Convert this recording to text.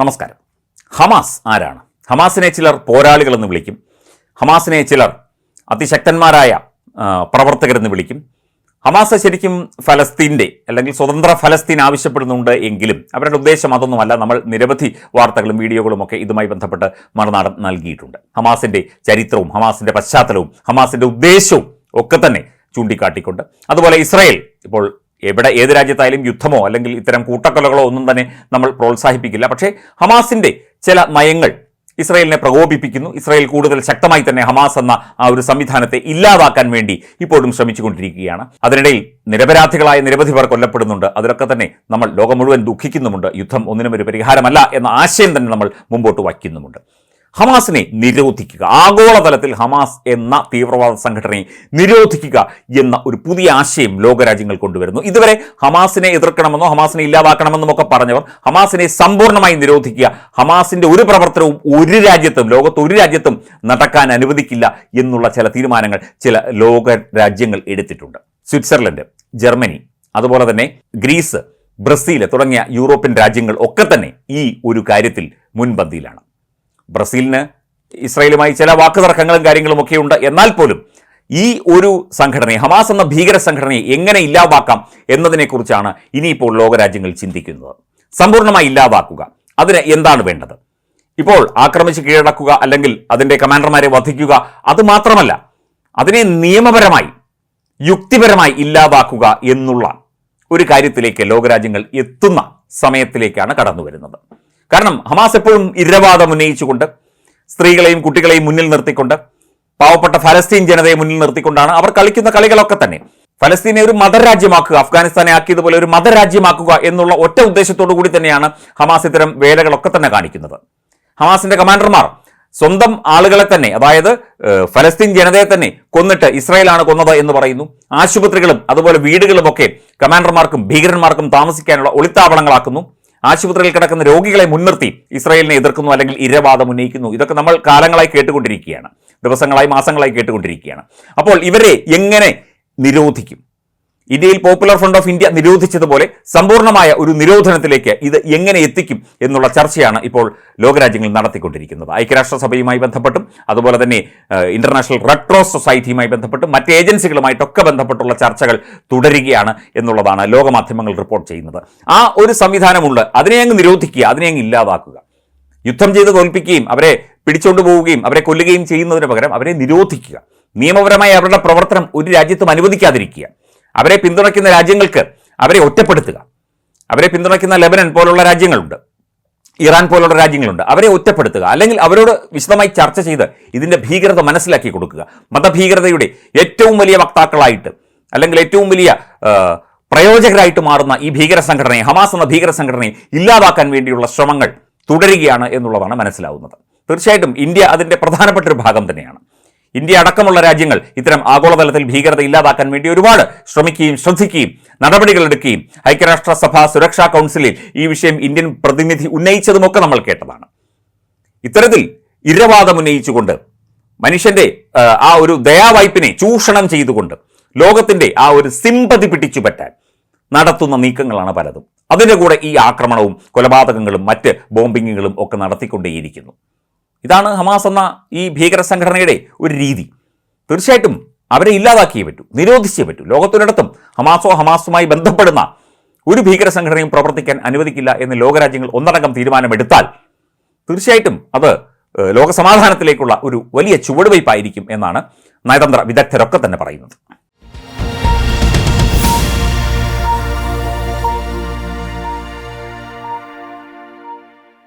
നമസ്കാരം. ഹമാസ് ആരാണ്? ഹമാസിനെ ചിലർ പോരാളികളെന്ന് വിളിക്കും. ഹമാസിനെ ചിലർ അതിശക്തന്മാരായ പ്രവർത്തകരെന്ന് വിളിക്കും. ഹമാസ് ശരിക്കും ഫലസ്തീന്റെ അല്ലെങ്കിൽ സ്വതന്ത്ര ഫലസ്തീൻ ആവശ്യപ്പെടുന്നുണ്ട് എങ്കിലും അവരുടെ ഉദ്ദേശം അതൊന്നുമല്ല. നമ്മൾ നിരവധി വാർത്തകളും വീഡിയോകളും ഒക്കെ ഇതുമായി ബന്ധപ്പെട്ട് മറുനാടൻ നൽകിയിട്ടുണ്ട്. ഹമാസിന്റെ ചരിത്രവും ഹമാസിന്റെ പശ്ചാത്തലവും ഹമാസിന്റെ ഉദ്ദേശവും ഒക്കെ തന്നെ ചൂണ്ടിക്കാട്ടിക്കൊണ്ട്. അതുപോലെ ഇസ്രായേൽ ഇപ്പോൾ എവിടെ ഏത് രാജ്യത്തായാലും യുദ്ധമോ അല്ലെങ്കിൽ ഇത്തരം കൂട്ടക്കൊലകളോ ഒന്നും തന്നെ നമ്മൾ പ്രോത്സാഹിപ്പിക്കില്ല. പക്ഷേ ഹമാസിന്റെ ചില നയങ്ങൾ ഇസ്രയേലിനെ പ്രകോപിപ്പിക്കുന്നു. ഇസ്രയേൽ കൂടുതൽ ശക്തമായി തന്നെ ഹമാസ് എന്ന ആ ഒരു സംവിധാനത്തെ ഇല്ലാതാക്കാൻ വേണ്ടി ഇപ്പോഴും ശ്രമിച്ചുകൊണ്ടിരിക്കുകയാണ്. അതിനിടയിൽ നിരപരാധികളായ നിരവധി പേർ കൊല്ലപ്പെടുന്നുണ്ട്. അതിലൊക്കെ തന്നെ നമ്മൾ ലോകം മുഴുവൻ ദുഃഖിക്കുന്നുമുണ്ട്. യുദ്ധം ഒന്നിനും ഒരു പരിഹാരമല്ല എന്ന ആശയം തന്നെ നമ്മൾ മുമ്പോട്ട് വയ്ക്കുന്നുമുണ്ട്. ഹമാസിനെ നിരോധിക്കുക. ആഗോളതലത്തിൽ ഹമാസ് എന്ന തീവ്രവാദ സംഘടനയെ നിരോധിക്കുക എന്ന ഒരു പുതിയ ആശയം ലോകരാജ്യങ്ങൾ കൊണ്ടുവരുന്നു. ഇതുവരെ ഹമാസിനെ എതിർക്കണമെന്നോ ഹമാസിനെ ഇല്ലാതാക്കണമെന്നും ഒക്കെ പറഞ്ഞവർ ഹമാസിനെ സമ്പൂർണമായി നിരോധിക്കുക. ഹമാസിന്റെ ഒരു പ്രവർത്തനവും ഒരു രാജ്യത്തും ലോകത്ത് ഒരു രാജ്യത്തും നടക്കാൻ അനുവദിക്കില്ല എന്നുള്ള ചില തീരുമാനങ്ങൾ ചില ലോക രാജ്യങ്ങൾ എടുത്തിട്ടുണ്ട്. സ്വിറ്റ്സർലൻഡ് ജർമ്മനി അതുപോലെ തന്നെ ഗ്രീസ് ബ്രസീൽ തുടങ്ങിയ യൂറോപ്യൻ രാജ്യങ്ങൾ ഒക്കെ തന്നെ ഈ ഒരു കാര്യത്തിൽ മുൻപന്തിയിലാണ്. ബ്രസീലിന് ഇസ്രായേലുമായി ചില വാക്കുതർക്കങ്ങളും കാര്യങ്ങളും ഒക്കെ ഉണ്ട്. എന്നാൽ പോലും ഈ ഒരു സംഘടനയെ ഹമാസ് എന്ന ഭീകര സംഘടനയെ എങ്ങനെ ഇല്ലാതാക്കാം എന്നതിനെക്കുറിച്ചാണ് ഇനിയിപ്പോൾ ലോകരാജ്യങ്ങൾ ചിന്തിക്കുന്നത്. സമ്പൂർണമായി ഇല്ലാതാക്കുക. അതിന് എന്താണ് വേണ്ടത്? ഇപ്പോൾ ആക്രമിച്ച് കീഴടക്കുക അല്ലെങ്കിൽ അതിന്റെ കമാൻഡർമാരെ വധിക്കുക അത് മാത്രമല്ല അതിനെ നിയമപരമായി യുക്തിപരമായി ഇല്ലാതാക്കുക എന്നുള്ള ഒരു കാര്യത്തിലേക്ക് ലോകരാജ്യങ്ങൾ എത്തുന്ന സമയത്തിലേക്കാണ് കടന്നു വരുന്നത് കാരണം ഹമാസ് എപ്പോഴും ഇരവാദം ഉന്നയിച്ചുകൊണ്ട് സ്ത്രീകളെയും കുട്ടികളെയും മുന്നിൽ നിർത്തിക്കൊണ്ട് പാവപ്പെട്ട ഫലസ്തീൻ ജനതയെ മുന്നിൽ നിർത്തിക്കൊണ്ടാണ് അവർ കളിക്കുന്ന കളികളൊക്കെ തന്നെ. ഫലസ്തീനെ ഒരു മതരാജ്യമാക്കുക അഫ്ഗാനിസ്ഥാനെ ആക്കിയതുപോലെ ഒരു മതരാജ്യമാക്കുക എന്നുള്ള ഒറ്റ ഉദ്ദേശത്തോടു കൂടി തന്നെയാണ് ഹമാസ് ഇത്തരം വേലകളൊക്കെ തന്നെ കാണിക്കുന്നത്. ഹമാസിന്റെ കമാൻഡർമാർ സ്വന്തം ആളുകളെ തന്നെ അതായത് ഫലസ്തീൻ ജനതയെ തന്നെ കൊന്നിട്ട് ഇസ്രായേലാണ് കൊന്നത് എന്ന് പറയുന്നു. ആശുപത്രികളും അതുപോലെ വീടുകളുമൊക്കെ കമാൻഡർമാർക്കും ഭീകരന്മാർക്കും താമസിക്കാനുള്ള ഒളിത്താവളങ്ങളാക്കുന്നു. ആശുപത്രിയിൽ കിടക്കുന്ന രോഗികളെ മുൻനിർത്തി ഇസ്രായേലിനെ എതിർക്കുന്നു അല്ലെങ്കിൽ ഇരവാദം ഉന്നയിക്കുന്നു. ഇതൊക്കെ നമ്മൾ കാലങ്ങളായി കേട്ടുകൊണ്ടിരിക്കുകയാണ്. ദിവസങ്ങളായി മാസങ്ങളായി കേട്ടുകൊണ്ടിരിക്കുകയാണ്. അപ്പോൾ ഇവരെ എങ്ങനെ നിരോധിക്കും? ഇന്ത്യയിൽ പോപ്പുലർ ഫ്രണ്ട് ഓഫ് ഇന്ത്യ നിരോധിച്ചതുപോലെ സമ്പൂർണമായ ഒരു നിരോധനത്തിലേക്ക് ഇത് എങ്ങനെ എത്തിക്കും എന്നുള്ള ചർച്ചയാണ് ഇപ്പോൾ ലോകരാജ്യങ്ങൾ നടത്തിക്കൊണ്ടിരിക്കുന്നത്. ഐക്യരാഷ്ട്രസഭയുമായി ബന്ധപ്പെട്ടും അതുപോലെ തന്നെ ഇന്റർനാഷണൽ റെഡ് ക്രോസ് സൊസൈറ്റിയുമായി ബന്ധപ്പെട്ടും മറ്റ് ഏജൻസികളുമായിട്ടൊക്കെ ബന്ധപ്പെട്ടുള്ള ചർച്ചകൾ തുടരുകയാണ് എന്നുള്ളതാണ് ലോകമാധ്യമങ്ങൾ റിപ്പോർട്ട് ചെയ്യുന്നത്. ആ ഒരു സംവിധാനമുണ്ട് അതിനെ അങ്ങ് നിരോധിക്കുക അതിനെ അങ്ങ് ഇല്ലാതാക്കുക. യുദ്ധം ചെയ്ത് തോൽപ്പിക്കുകയും അവരെ പിടിച്ചുകൊണ്ട് പോവുകയും അവരെ കൊല്ലുകയും ചെയ്യുന്നതിന് പകരം അവരെ നിരോധിക്കുക. നിയമപരമായി അവരുടെ പ്രവർത്തനം ഒരു രാജ്യത്തും അനുവദിക്കാതിരിക്കുക. അവരെ പിന്തുണയ്ക്കുന്ന രാജ്യങ്ങൾക്ക് അവരെ ഒറ്റപ്പെടുത്തുക. അവരെ പിന്തുണയ്ക്കുന്ന ലെബനൻ പോലുള്ള രാജ്യങ്ങളുണ്ട്. ഇറാൻ പോലുള്ള രാജ്യങ്ങളുണ്ട്. അവരെ ഒറ്റപ്പെടുത്തുക. അല്ലെങ്കിൽ അവരോട് വിശദമായി ചർച്ച ചെയ്ത് ഇതിന്റെ ഭീകരത മനസ്സിലാക്കി കൊടുക്കുക. മതഭീകരതയുടെ ഏറ്റവും വലിയ വക്താക്കളായിട്ട് അല്ലെങ്കിൽ ഏറ്റവും വലിയ പ്രയോജകരായിട്ട് മാറുന്ന ഈ ഭീകര സംഘടനയെ ഹമാസ് എന്ന ഭീകര സംഘടനയെ ഇല്ലാതാക്കാൻ വേണ്ടിയുള്ള ശ്രമങ്ങൾ തുടരുകയാണ് എന്നുള്ളതാണ് മനസ്സിലാവുന്നത്. തീർച്ചയായിട്ടും ഇന്ത്യ അതിന്റെ പ്രധാനപ്പെട്ട ഒരു ഭാഗം തന്നെയാണ്. ഇന്ത്യ അടക്കമുള്ള രാജ്യങ്ങൾ ഇത്തരം ആഗോളതലത്തിൽ ഭീകരത ഇല്ലാതാക്കാൻ വേണ്ടി ഒരുപാട് ശ്രമിക്കുകയും ശ്രദ്ധിക്കുകയും നടപടികൾ എടുക്കുകയും ഐക്യരാഷ്ട്രസഭ സുരക്ഷാ കൗൺസിലിൽ ഈ വിഷയം ഇന്ത്യൻ പ്രതിനിധി ഉന്നയിച്ചതുമൊക്കെ നമ്മൾ കേട്ടതാണ്. ഇത്തരത്തിൽ ഇരവാദം ഉന്നയിച്ചുകൊണ്ട് മനുഷ്യന്റെ ആ, ആ ഒരു ദയാവായ്പിനെ ചൂഷണം ചെയ്തുകൊണ്ട് ലോകത്തിന്റെ ആ ഒരു സിമ്പതി പിടിച്ചു പറ്റാൻ നടത്തുന്ന നീക്കങ്ങളാണ് പലതും. അതിന്റെ കൂടെ ഈ ആക്രമണവും കൊലപാതകങ്ങളും മറ്റ് ബോംബിങ്ങുകളും ഒക്കെ നടത്തിക്കൊണ്ടേയിരിക്കുന്നു. ഇതാണ് ഹമാസ് എന്ന ഈ ഭീകര സംഘടനയുടെ ഒരു രീതി. തീർച്ചയായിട്ടും അവരെ ഇല്ലാതാക്കിയേ പറ്റൂ നിരോധിച്ചേ പറ്റൂ. ലോകത്തിനടത്തും ഹമാസോ ഹമാസുമായി ബന്ധപ്പെടുന്ന ഒരു ഭീകര സംഘടനയും പ്രവർത്തിക്കാൻ അനുവദിക്കില്ല എന്ന് ലോകരാജ്യങ്ങൾ ഒന്നടങ്കം തീരുമാനമെടുത്താൽ തീർച്ചയായിട്ടും അത് ലോകസമാധാനത്തിലേക്കുള്ള ഒരു വലിയ ചുവടുവയ്പായിരിക്കും എന്നാണ് നയതന്ത്ര വിദഗ്ധരൊക്കെ തന്നെ പറയുന്നത്.